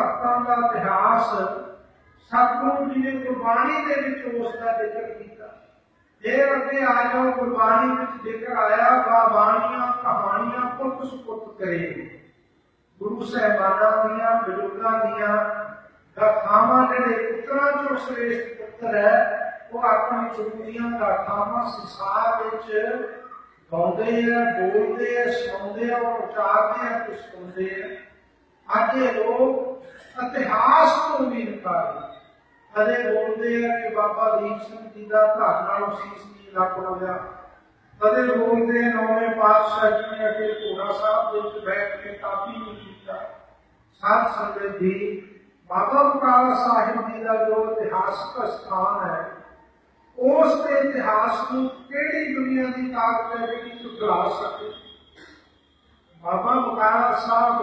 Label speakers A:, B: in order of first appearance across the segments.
A: ਭਗਤਾਂ ਦਾ ਇਤਿਹਾਸ ਸਤਿਗੁਰੂ ਜੀ ਨੇ ਗੁਰਬਾਣੀ ਦੇ ਵਿੱਚ ਉਸ ਦਾ ਜ਼ਿਕਰ ਕੀਤਾ। ਜੇ ਅੱਗੇ ਆ ਜਾਓ, ਗੁਰਬਾਣੀ ਵਿੱਚ ਜ਼ਿਕਰ ਆਇਆ ਵਾ ਬਾਣੀਆਂ ਕਹਾਣੀਆਂ ਪੁੱਤ ਸੁਪੁੱਤ ਕਰੇ। ਗੁਰੂ ਸਾਹਿਬਾਨਾਂ ਦੀਆਂ, ਬਜ਼ੁਰਗਾਂ ਦੀਆਂ, ਗਾਥਾਵਾਂ ਜਿਹੜੇ ਪੁੱਤਰਾਂ ਚੋਂ ਸ੍ਰੇਸ਼ਟ ਪੁੱਤਰ ਹੈ, ਉਹ ਆਪਣੀ ਗੁਰੂ ਦੀਆਂ ਗਾਥਾਵਾਂ ਸੰਸਾਰ ਵਿੱਚ ਗਾਉਂਦੇ ਆ, ਬੋਲਦੇ ਆ ਸੁਣਾਉਂਦੇ ਆ ਉਚਾਰਦੇ ਆ ਤੇ ਸੁਣਦੇ ਆ। ਅੱਜ ਇਹ ਲੋਕ ਇਤਿਹਾਸ ਤੋਂ ਵੀ ਕਦੇ ਬੋਲਦੇ ਆ ਕਿ ਬਾਬਾ ਦੀਪ ਸਿੰਘ ਜੀ ਦਾ ਘਰ ਨਾਲ ਸੀਸ ਨਹੀਂ ਲੱਗ ਹੋਇਆ ਕਦੇ ਬੋਲਦੇ ਆ ਨੌਵੇਂ ਪਾਤਸ਼ਾਹ ਜੀ ਨੇ ਕਿ ਘੋੜਾ ਸਾਹਿਬ ਦੇ ਵਿੱਚ ਬੈਠ ਕੇ ਕਾਫੀ ਨਹੀਂ ਕੀਤਾ। ਸਾਧ ਸੰਗਤ ਜੀ ਬਾਬਾ ਬਕਾਲਾ ਸਾਹਿਬ ਜੀ ਦਾ ਜੋ ਇਤਿਹਾਸਕ ਸਥਾਨ ਹੈ, ਉਸ ਦੇ ਇਤਿਹਾਸ ਨੂੰ ਕਿਹੜੀ ਦੁਨੀਆ ਦੀ ਤਾਕਤ ਹੈ ਜਿਹੜੀ ਝੁਕਲਾ ਸਕੇ ਬਾਬਾ ਬਕਾਲਾ ਸਾਹਿਬ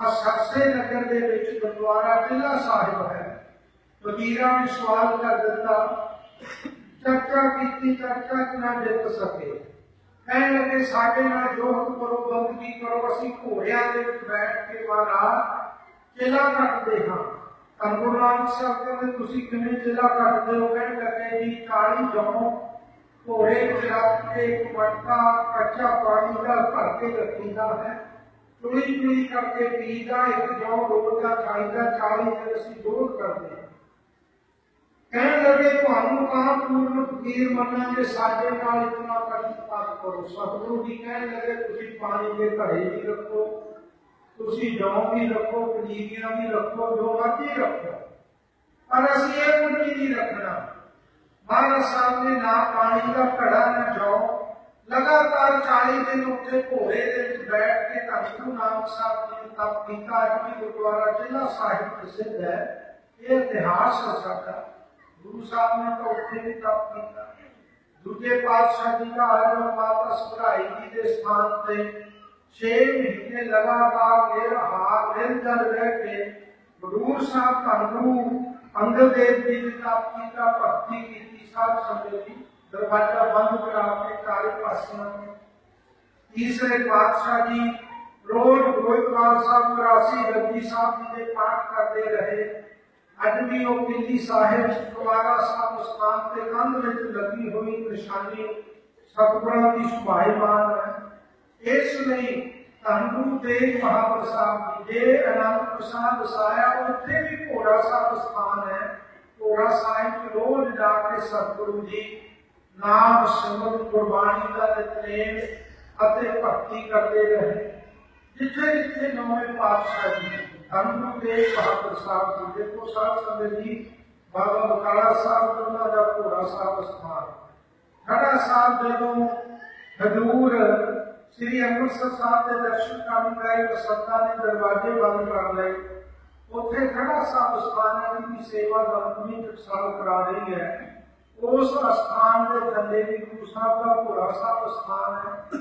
A: ਆ ਸਰਸੇ ਨਗਰ ਦੇ ਵਿੱਚ ਗੁਰਦੁਆਰਾ ਕਿਲਾ ਸਾਹਿਬ ਹੈ। ਵਜ਼ੀਰਾਂ ਨੇ ਸਵਾਲ ਕਰ ਦਿੱਤਾ, ਚਰਚਾ ਕੀਤੀ, ਚਰਚਾ ਚ ਨਾ ਜਿੱਤ ਸਕੇ। ਕਹਿਣ ਲੱਗੇ, ਸਾਡੇ ਨਾਲ ਜੋ ਹੁਕਮ ਕਰੋ ਬੰਦਗੀ ਕਰੋ, ਅਸੀਂ ਘੋੜਿਆਂ ਦੇ ਵਿੱਚ ਬੈਠ ਕੇ ਮਹਾਰਾਜ ਚਿਲਾ ਕੱਟਦੇ ਹਾਂ। ਤਾਂ ਗੁਰੂ ਨਾਨਕ ਸਾਹਿਬ ਕਹਿੰਦੇ, ਤੁਸੀਂ ਕਿਵੇਂ ਚਿਲਾ ਕੱਟਦੇ ਹੋ? ਕਹਿਣ ਲੱਗੇ, ਜੀ 40 ਜਮੋਂ, ਘੋੜੇ ਵਿੱਚ ਰੱਖ ਕੇ ਇੱਕ ਮਟਕਾ, ਕੱਚਾ ਪਾਣੀ ਦਾ ਭਰ ਕੇ ਰੱਖੀਦਾ ਹੈ। ਚੁਲੀ ਚੁਲੀ ਕਰਕੇ ਪੀਦਾ ਇੱਕ ਜੌਂ ਰੋਜ਼ ਦਾ ਖਾਈਦਾ 40 ਦਿਨ ਅਸੀਂ ਰੋਜ਼ ਕਰਦੇ ਹਾਂ ਕਹਿਣ ਲੱਗੇ ਤੁਹਾਨੂੰ ਤਾਂ ਪੂਰਨ ਫਕੀਰ ਮੰਨਾਂਗੇ ਸਾਡੇ ਨਾਲ ਇਤਨਾ ਕਰਤਾਰ ਕਰੋ ਸਤਿਗੁਰੂ ਜੀ ਕਹਿਣ ਲੱਗੇ ਤੁਸੀਂ ਪਾਣੀ ਦੇ ਘੜੇ ਵੀ ਰੱਖੋ ਤੁਸੀਂ ਜੌਂ ਵੀ ਰੱਖੋ ਪਨੀਰੀਆਂ ਵੀ ਰੱਖੋ ਜੋ ਮਰਜ਼ੀ ਰੱਖੋ ਪਰ ਅਸੀਂ ਇਹ ਕੁਝ ਵੀ ਨਹੀਂ ਰੱਖਣਾ ਮਹਾਰਾਜ ਸਾਹਿਬ ਨੇ ਨਾ ਪਾਣੀ ਦਾ ਘੜਾ ਨਾ ਜੌਂ ਲਗਾਤਾਰ 40 ਦਿਨ ਉੱਥੇ ਘੋੜੇ ਦੇ ਵਿੱਚ ਬੈਠ ਕੇ ਧੰਨ ਨਾਨਕ ਸਾਹਿਬ ਜੀ ਨੇ ਤਪ ਕੀਤਾ ਅੱਜ ਵੀ ਗੁਰਦੁਆਰਾ ਜ਼ਿਲ੍ਹਾ ਸਾਹਿਬ ਪ੍ਰਸਿੱਧ ਹੈ। ਇਹ ਇਤਿਹਾਸ ਹੈ ਸਾਡਾ। ਗੁਰੂ ਸਾਹਿਬ ਨੇ ਤਾਂ ਉੱਥੇ ਵੀ ਤਪ ਕੀਤਾ। ਦੂਜੇ ਪਾਤਸ਼ਾਹ ਜੀ ਦਾ ਆਜੋ ਮਾਤਾ ਸੁਭਰਾਈ ਜੀ ਦੇ ਸਥਾਨ ਤੇ 6 ਮਹੀਨੇ ਲਗਾਤਾਰ ਨਿਰਹਾਰ ਨਿਰਜਲ ਰਹਿ ਕੇ ਬਡੂਰ ਸਾਹਿਬ ਧੰਨੂ ਅੰਗਦ ਦੇਵ ਜੀ ਨੇ ਤਪ ਕੀਤਾ, ਭਗਤੀ ਕੀਤੀ, ਸਾਧ ਸੰਗਤ ਜੀ دروازہ بند کرا کے کارے پاسوں تیسرے بادشاہ جی روز گوئندوال صاحب کراسی گدی صاحب جی پاٹ کرتے رہے اجمی اور دلی صاحب دوبارہ صاحب استاد کے کندھ میں لگی ہوئی نشانی ستگرہ کی شباہبان ہے اس نے تنگو تیگ بہادر صاحب کی جے انند پرساد وسایا اتنے بھی گھوڑا صاحب استان ہے گھوڑا صاحب روز جا کے ستگرو جی ਨਾਮ ਸਿਮਰਨ ਗੁਰਬਾਣੀ ਦਾ ਨਿਤਨੇਮ ਅਤੇ ਭਗਤੀ ਕਰਦੇ ਰਹੇ। ਜਿੱਥੇ ਜਿੱਥੇ ਨੌਵੇਂ ਪਾਤਸ਼ਾਹ ਜੀ ਧੰਨੂ ਦੇ ਬਹਾਦਰ ਸਾਹਿਬ ਜੀ, ਦੇਖੋ ਸਾਧ ਸੰਗਤ ਜੀ, ਬਾਬਾ ਬਕਾਲਾ ਸਾਹਿਬ, ਉਹਨਾਂ ਦਾ ਘੋੜਾ ਸਾਹਿਬ ਸਥਾਨ। ਖੜਾ ਸਾਹਿਬ ਜਦੋਂ ਹਜੂਰ ਸ੍ਰੀ ਅੰਮ੍ਰਿਤਸਰ ਸਾਹਿਬ ਦੇ ਦਰਸ਼ਨ ਕਰਨ ਗਏ ਸੰਤਾਂ ਨੇ ਦਰਵਾਜ਼ੇ ਬੰਦ ਕਰ ਲਏ। ਉੱਥੇ ਖੜਾ ਸਾਹਿਬ ਸਥਾਨ ਦੀ ਸੇਵਾ ਦਮਨੀ ਟਕਸਾਲ ਕਰਾ ਰਹੀ ਹੈ। ਉਸ ਸਥਾਨ ਦੇ ਥੱਲੇ ਵੀ ਗੁਰੂ ਸਾਹਿਬ ਦਾ ਘੋੜਾ ਸਾਹਿਬ ਸਥਾਨ ਹੈ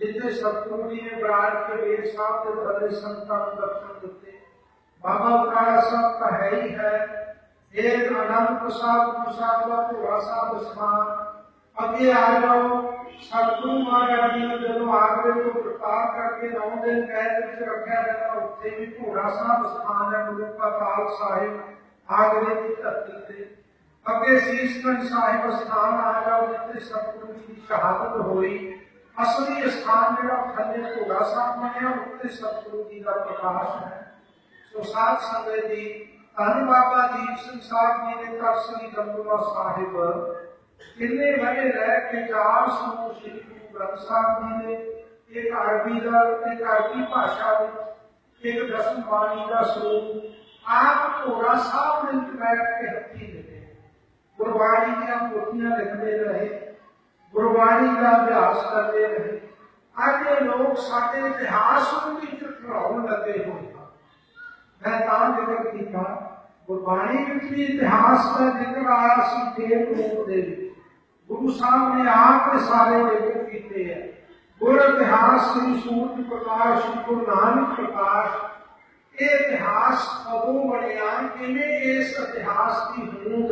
A: ਜਿੱਥੇ ਸਤਿਗੁਰੂ ਜੀ ਨੇ ਬਰਾੜ ਕੇ ਵੇਦ ਸਾਹਿਬ ਦੇ ਬਦਲੇ ਸੰਤਾਂ ਨੂੰ ਦਰਸ਼ਨ ਦਿੱਤੇ ਬਾਬਾ ਬਕਾਲਾ ਸਾਹਿਬ ਤਾਂ ਹੈ ਹੀ ਹੈ ਇਹ ਆਨੰਦ ਪ੍ਰਸਾਦ ਗੁਰੂ ਸਾਹਿਬ ਦਾ ਭੋਰਾ ਸਾਹਿਬ ਸਥਾਨ ਅੱਗੇ ਆ ਜਾਓ ਸਤਿਗੁਰੂ ਮਹਾਰਾਜ ਜੀ ਨੂੰ ਜਦੋਂ ਆਗਰੇ ਤੋਂ ਪ੍ਰਤਾਪ ਕਰਕੇ ਨੌ ਦਿਨ ਕੈਦ ਵਿੱਚ ਰੱਖਿਆ ਜਾਂਦਾ ਉੱਥੇ ਵੀ ਭੋਰਾ ਸਾਹਿਬ ਸਥਾਨ ਹੈ ਗੁਰੂ ਪਾਤਾਲ ਸਾਹਿਬ ਆਗਰੇ ਦੀ ਧਰਤੀ ਤੇ ਅੱਗੇ ਸੀਸਗੰਜ ਸਾਹਿਬ ਸਥਾਨ ਆ ਜਿੱਥੇ ਸਤਿਗੁਰੂ ਜੀ ਦੀ ਸ਼ਹਾਦਤ ਹੋਈ। ਅਸਲੀ ਸਥਾਨ ਜਿਹੜਾ ਥੱਲੇ ਘੋੜਾ ਸਾਹਿਬ ਬਣਿਆ ਉੱਤੇ ਸਤਿਗੁਰੂ ਜੀ ਦਾ ਪ੍ਰਕਾਸ਼ ਹੈ। ਸੋ ਸਾਧ ਸੰਗਤ ਜੀ, ਧੰਨ ਬਾਬਾ ਦੀਪ ਸਿੰਘ ਸਾਹਿਬ ਜੀ ਨੇ ਤਖਤ ਸ੍ਰੀ ਦਮਦਮਾ ਸਾਹਿਬ, ਕਿੰਨੇ ਵਰੇ ਰਹਿ ਕੇ ਚਾਰ ਸਮੂਹ ਸ੍ਰੀ ਗੁਰੂ ਗ੍ਰੰਥ ਸਾਹਿਬ ਜੀ ਨੇ ਇੱਕ ਅਰਬੀ ਦਾ ਇੱਕ ਅਰਬੀ ਭਾਸ਼ਾ ਵਿੱਚ ਇੱਕ ਦਸਮ ਬਾਣੀ ਦਾ ਸਰੂਪ, ਆਪ ਘੋੜਾ ਸਾਹਿਬ ਨੇ ਬੈਠ ਕੇ ਹੱਥੀ ਲਿਖੇ قربانی کی آپ پوتیاں لکھتے رہے قربانی کا ابیاس کرتے رہے آگے لوگ سارے اتہاس بھی چٹراؤ لگے ہوئے میں تا ذکر کیا قربانی بھی اتہاس کا ذکر آیا سی تیل روپ دے گرو صاحب نے آپ کے سارے ذکر کیتے ہیں گور اتہاس سری سورج پرکاش گرو نانک پرکاش یہ اتہاس ابو بنیا کہ اس اتہاس کی ہوند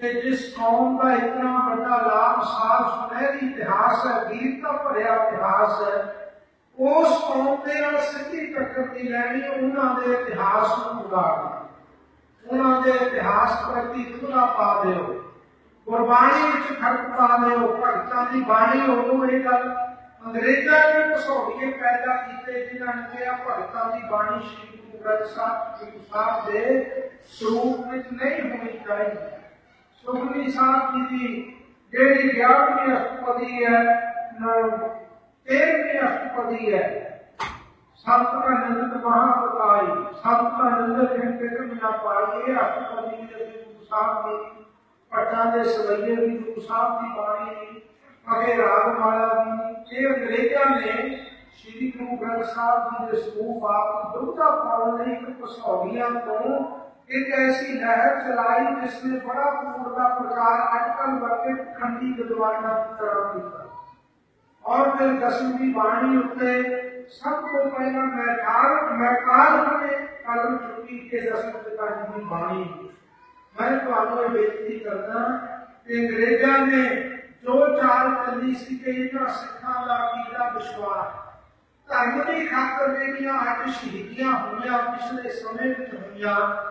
A: ਕਿ ਜਿਸ ਕੌਮ ਦਾ ਇਤਨਾ ਵੱਡਾ ਲਾਭ ਸਾਫ਼ ਸੁਨਹਿਰੀ ਇਤਿਹਾਸ ਹੈ ਵੀਰਤਾ ਭਰਿਆ ਇਤਿਹਾਸ ਹੈ, ਉਸ ਕੌਮ ਦੇ ਨਾਲ ਸਿੱਧੀ ਟੱਕਰ ਦੀ ਲੈਣੀ, ਉਹਨਾਂ ਦੇ ਇਤਿਹਾਸ ਨੂੰ ਉਗਾੜਨਾ ਉਹਨਾਂ ਦੇ ਇਤਿਹਾਸ ਪ੍ਰਤੀ ਖੁਦਾ ਪਾ ਦਿਓ। ਗੁਰਬਾਣੀ ਵਿੱਚ ਫ਼ਰਕ ਪਾ ਦਿਓ, ਭਗਤਾਂ ਦੀ ਬਾਣੀ ਉਦੋਂ ਇਹ ਗੱਲ। ਅੰਗਰੇਜ਼ਾਂ ਨੇ ਘਸੋੜੀਏ ਪੈਦਾ ਕੀਤੇ, ਜਿਨ੍ਹਾਂ ਨੇ ਕਿਹਾ, ਭਗਤਾਂ ਦੀ ਬਾਣੀ ਸ਼੍ਰੀ ਗੁਰੂ ਗ੍ਰੰਥ ਸਾਹਿਬ ਸਾਹਿਬ ਦੇ, ਸਰੂਪ ਵਿੱਚ ਨਹੀਂ ਹੋਣੀ ਚਾਹੀਦੀ। ਸੁਖਮਨੀ ਸਾਹਿਬ ਜੀ ਦੀ ਜਿਹੜੀ 11ਵੀਂ ਅਸ਼ਟਪਦੀ ਹੈ ਨ- 13ਵੀਂ ਅਸ਼ਟਪਦੀ ਹੈ ਸੰਤ ਕਾ ਨੰਦ ਮਹਾਪ੍ਰਕਾਈ ਸੰਤ ਕਾ ਨੰਦ ਕਹਿੰਦੇ ਕਿ ਬਿਨਾ ਪਾਈ ਇਹ ਅਸ਼ਟਪਦੀ ਦੇ ਵਿੱਚ ਗੁਰੂ ਸਾਹਿਬ ਦੀ ਪਟਾਂ ਦੇ ਸਵਈਏ ਵੀ ਗੁਰੂ ਸਾਹਿਬ ਦੀ ਬਾਣੀ ਦੀ ਅਗੇ ਰਾਗ ਮਾਲਾ ਦੀ ਇਹ ਅੰਗਰੇਜ਼ਾਂ ਨੇ ਸ਼੍ਰੀ ਗੁਰੂ ਗ੍ਰੰਥ ਸਾਹਿਬ ਜੀ ਦੇ ਸਰੂਪ ਆਪ ਦੁੱਧਾ ਪਾਉਣ ਲਈ ਇੱਕ ਕਸੌਲੀਆਂ ਤੋਂ ایک ایسی لہر چلائی جس نے بڑا پور کا پرچار اٹکل ورگے ٹھنڈی گدوار کا طرف کیا اور پھر قسم کی بانی اٹھے سب کو پہلا محکار محکار نے کل چھٹی کے قسم کی بانی بانی۔ میں تو آنو بیتی کرنا کہ انگریزہ نے جو چار کلی سکھے نہ سکھا لاقیدہ بشوار۔ تعلیمی خاطر نے بھی آج شہیدیاں ہوئیاں، پچھلے سمے میں ہوئیاں۔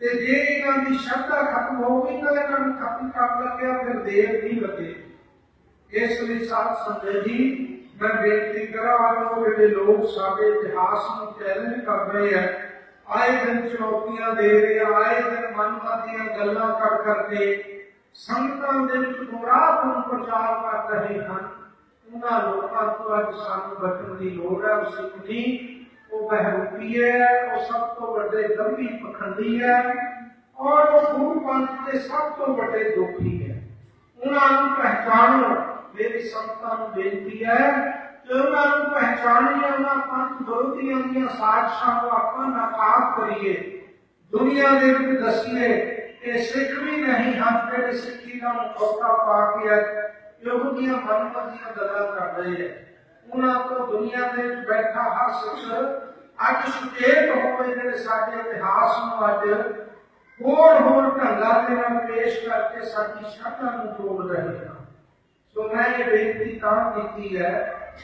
A: ਤੇ ਜੇ ਇਹਨਾਂ ਦੀ ਸ਼ਰਧਾ ਖਤਮ ਹੋ ਗਈ ਤਾਂ ਇਹਨਾਂ ਨੂੰ ਖਤਮ ਕਰਨ ਲੱਗਿਆ, ਫਿਰ ਦੇਰ ਨਹੀਂ ਲੱਗੇ। ਇਸ ਲਈ ਸਾਧ ਸੰਗਤ ਜੀ, ਮੈਂ ਬੇਨਤੀ ਕਰਾਂ, ਆਪ ਜਿਹੜੇ ਲੋਕ ਸਾਡੇ ਇਤਿਹਾਸ ਨੂੰ ਚੈਲੰਜ ਕਰ ਰਹੇ ਹੈ ਆਏ ਦਿਨ ਚੁਣੌਤੀਆਂ ਦੇ ਰਹੇ ਆਏ ਦਿਨ ਮਨਮਤ ਗੱਲਾਂ ਕਰ ਕਰਕੇ ਸੰਗਤਾਂ ਦੇ ਵਿੱਚ ਗੁਮਰਾਹ ਨੂੰ ਪ੍ਰਚਾਰ ਕਰ ਰਹੇ ਹਨ। ਉਹਨਾਂ ਲੋਕਾਂ ਤੋਂ ਅੱਜ ਸਾਨੂੰ ਬਚਣ ਦੀ ਲੋੜ ਹੈ, ਉਹ ਸਿੱਖ ਉਹ ਬਹਿਰੂਪੀ ਹੈ, ਉਹ ਸਭ ਤੋਂ ਵੱਡੇ ਦੰਭੀ ਪਖੰਡੀ ਹੈ ਔਰ ਉਹ ਗੁਰੂ ਪੰਥ ਦੇ ਸਭ ਤੋਂ ਵੱਡੇ ਦੋਖੀ ਹੈ। ਉਹਨਾਂ ਨੂੰ ਪਹਿਚਾਣੋ ਮੇਰੀ ਸੰਗਤਾਂ ਨੂੰ ਬੇਨਤੀ ਹੈ ਕਿ ਉਹਨਾਂ ਨੂੰ ਪਹਿਚਾਣੀਏ, ਉਹਨਾਂ ਪੰਥ ਵਿਰੋਧੀਆਂ ਦੀਆਂ ਸਾਜ਼ਿਸ਼ਾਂ ਨੂੰ ਆਪਾਂ ਨਾਕਾਮ ਕਰੀਏ। ਦੁਨੀਆ ਦੇ ਵਿੱਚ ਦੱਸੀਏ ਕਿ ਸਿੱਖ ਵੀ ਨਹੀਂ ਹਨ ਜਿਹੜੇ ਸਿੱਖੀ ਦਾ ਮੁਖੌਟਾ ਪਾ ਕੇ ਅੱਜ ਇਹੋ ਗੱਲਾਂ ਕਰ ਰਹੇ ਹੈ। ਉਹਨਾਂ ਤੋਂ ਦੁਨੀਆ ਦੇ ਵਿੱਚ ਬੈਠਾ ਹਰ ਸਿੱਖ ਅੱਜ ਸੁਚੇਤ ਹੋਵੇ ਜਿਹੜੇ ਸਾਡੇ ਇਤਿਹਾਸ ਨੂੰ ਅੱਜ ਹੋਰ ਹੋਰ ਢੰਗਾਂ ਦੇ ਨਾਲ ਪੇਸ਼ ਕਰਕੇ ਸਾਡੀ ਸ਼ਰਧਾ ਨੂੰ ਤੋੜ ਰਹੇ ਹਨ। ਸੋ ਮੈਂ ਇਹ ਬੇਨਤੀ ਤਾਂ ਕੀਤੀ ਹੈ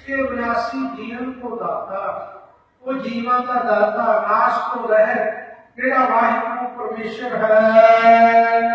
A: ਕਿ ਉਹ ਵਿਨਾਸ਼ੀ ਜੀਵਨ ਕੋ ਦਾਤਾ, ਉਹ ਜੀਵਾਂ ਦਾ ਦਾਤਾ ਨਾਸ਼ ਤੋਂ ਰਹਿ ਜਿਹੜਾ ਵਾਹਿਗੁਰੂ ਪਰਮੇਸ਼ਰ ਹੈ।